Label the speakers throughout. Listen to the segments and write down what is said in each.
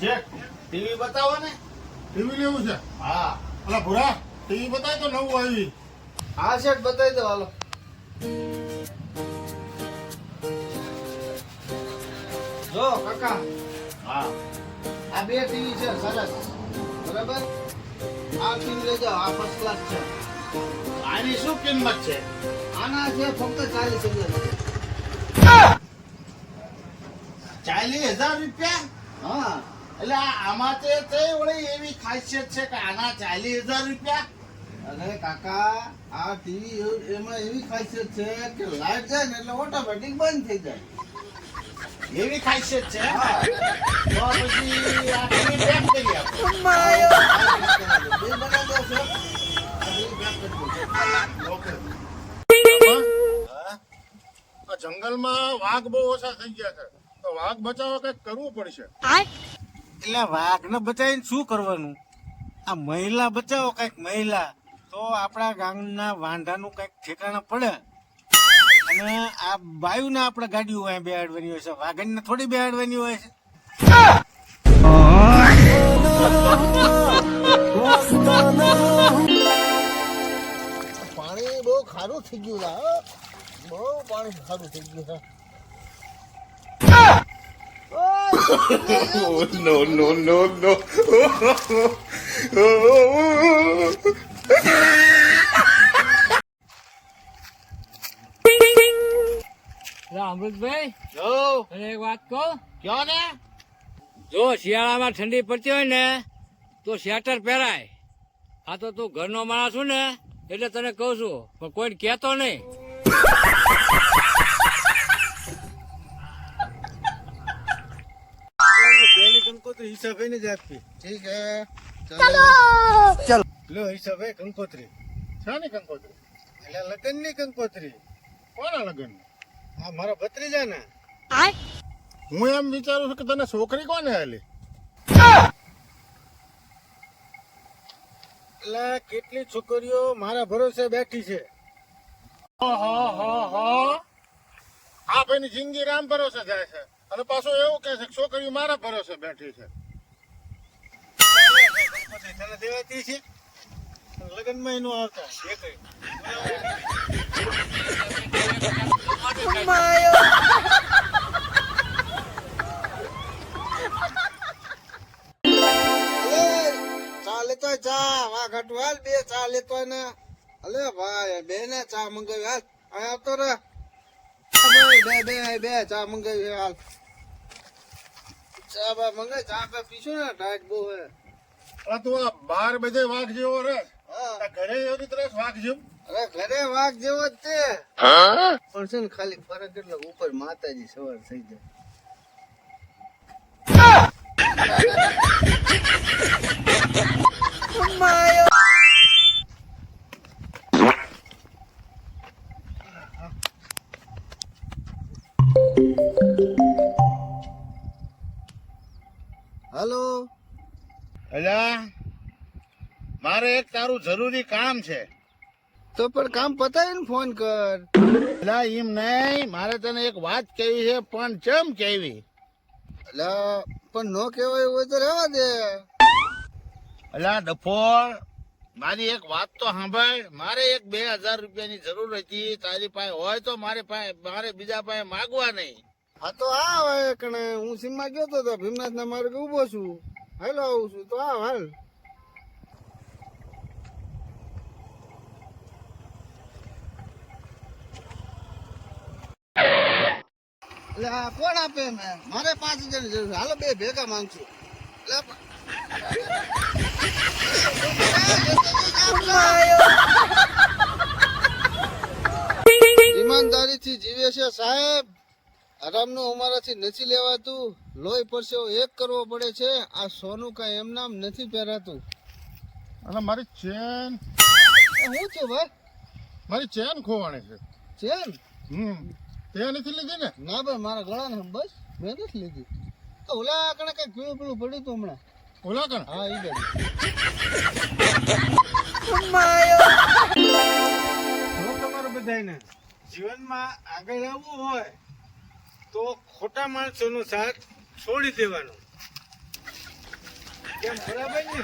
Speaker 1: શેઠ TV બતાવો ને.
Speaker 2: TV લેવું છે?
Speaker 1: હા.
Speaker 2: અલા ભૂરા ટીવી બતાવી તો નવું આવી.
Speaker 1: હા શેઠ બતાવી દો હાલો. જો કાકા.
Speaker 2: હા.
Speaker 1: આ બે ટીવી છે સરસ. બરાબર? આ ટીવી લઈ જાઓ આ ફર્સ્ટ ક્લાસ છે.
Speaker 2: આની શું કિંમત છે?
Speaker 1: આના છે ફક્ત ચાલીસ હજાર
Speaker 2: ચાલીસ હજાર રૂપિયા?
Speaker 1: હા.
Speaker 2: એટલે આમાં તે વળી એવી ખાસિયત છે કે આના ચાલીસ હજાર રૂપિયા.
Speaker 1: અરે કાકા આ ટીવી એમાં એવી ખાસિયત છે કે લાઈટ જાય ને એટલે ઓટોમેટિક બંધ થઈ જાય.
Speaker 2: એવી ખાસિયત છે? તો પછી આ ટીવી પેક કરી આપો. જંગલમાં વાઘ બહુ ઓછા થઈ ગયા છે. તો વાઘ બચાવવા કંઈક કરવું પડશે.
Speaker 3: એટલે વાઘને બચાવીને શું કરવાનું? આ મહિલા બચાવો કંઈક મહિલા. તો આપણા ગામના વાંઢાનું કંઈક ઠેકાણા પડે. અને આ બાયુને આપણે ગાડીઓ અહીંયા બેહાડવાની હોય છે. વાઘણને થોડી બેહાડવાની હોય છે.
Speaker 1: પાણી બહુ ખારું થઈ ગયું. બહુ પાણી ખારું થઈ ગયું છે
Speaker 2: no, no, no, no.
Speaker 4: Amrutbhai
Speaker 1: જો.
Speaker 4: તને એક વાત કહો.
Speaker 1: કયો ને
Speaker 4: જો શિયાળામાં ઠંડી પડતી હોય ને તો સ્વેટર પહેરાય. આ તો તું ઘરનો માણસ છું ને એટલે તને કહું છું પણ કોઈને કહેતો નહીં.
Speaker 3: કંકોત્રી હિસાબે ને જ આપી
Speaker 1: ઠીક હે ચલો.
Speaker 3: લો હિસાબે કંકોત્રી.
Speaker 2: શાની કંકોત્રી?
Speaker 3: એટલે લગ્નની કંકોત્રી.
Speaker 2: કોના લગન
Speaker 3: આ મારા ભત્રીજા ને
Speaker 2: હું એમ વિચારું છું કે તને છોકરી કોને આલી?
Speaker 3: એટલે કેટલી છોકરીઓ મારા ભરોસે બેઠી છે? હા હા હા.
Speaker 2: આ ભાઈની જિંદગી રામ ભરોસે જાય છે. અને પાછું એવું કહે છે કે છોકરીઓ મારા ભરોસે બેઠી છે.
Speaker 3: તને દેવાતી છે? લગ્નમાં એનું આવતા.
Speaker 1: ચા લેતો ચા વાહ ઘટુ બે ચા લેતો ને અલે ભાઈ બે ને ચા મંગાવી હાલ. અહીં આવતો રે બે બે બે ચા મંગાવી હાલ. ચા બા મંગાવી ચા બા પીશું ને ટાઈટ બહુ હે.
Speaker 2: આ તું આ બાર બધે વાઘ જેવો રે.
Speaker 1: હા.
Speaker 2: ઘરે એવી વાઘ જેવું?
Speaker 1: અરે ઘરે વાઘ જેવો જ તે. પણ છે ને ખાલી ફરક એટલે ઉપર માતાજી સવાર થઈ જાય. હલો.
Speaker 2: અલ્યા મારે એક તારું જરૂરી કામ છે.
Speaker 1: તો પણ કામ પતાવીને ફોન કર.
Speaker 2: અલા એમ નહીં મારે તને એક વાત કેવી છે પણ ચમ કેવી
Speaker 1: અલા પણ નો કહેવાય હોય તો રહેવા દે.
Speaker 2: અલા ડફોળ મારી એક વાત તો સાંભળ. મારે એક બે હજાર રૂપિયાની જરૂર હતી તારી પાસે હોય તો મારે પાસે મારે બીજા પાસે માગવા નહીં.
Speaker 1: હા, તો આ હવે, કણે હું સીમમાં ગયો તો ભીમનાથ ના માર્ગ ઊભો છું. હેલો, આવું છું. તો આવ, હાલ. એટલે આ કોણ આપે મેં મારે પાંચ હજારની જરૂર હાલો, બે ભેગા માંગશું. ઈમાનદારીથી જીવે છે સાહેબ. આરામનું અમારાથી નથી લેવાતું. લોહી પરસેવો એક કરવો પડે છે. આ સોનું કાંઈ એમ નામ નથી પહેરાતું.
Speaker 2: અને મારી ચેન.
Speaker 1: હું છે ભાઈ?
Speaker 2: મારી ચેન ખોવાણી છે.
Speaker 1: ચેન?
Speaker 2: હમ. તે નથી લીધી ને?
Speaker 1: ના ભાઈ મારા ગળાને બસ. મેં નથી લીધી. તો ઓલા આકણે કઈ પીળું પીળું પડ્યું હતું હમણાં?
Speaker 2: ઓલા કણ
Speaker 1: હા એ ગયું
Speaker 3: તમારું બધાયને? જીવનમાં આગળ આવવું હોય તો ખોટા માણસોનો સાથ છોડી દેવાનો.
Speaker 2: કેમ બરાબર ને?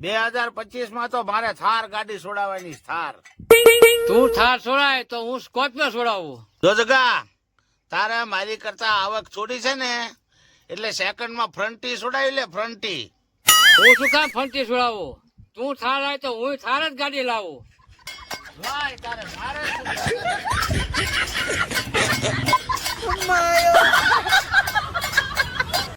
Speaker 2: બે હજાર પચીસમાં તો મારે થાર ગાડી છોડાવવાની થાર.
Speaker 4: તું થાર છોડાય તો હું સ્કોર્પિયો છોડાવું.
Speaker 2: જો જગા તારે મારી કરતા આવક છોડી છે ને એટલે સેકન્ડમાં ફ્રન્ટી છોડાવી લે ફ્રન્ટી.
Speaker 4: હું શું કામ ફંટી છોડાવો? તું થાર આવે તો હું થાર જ ગાડી લાવું.
Speaker 2: વાય તારે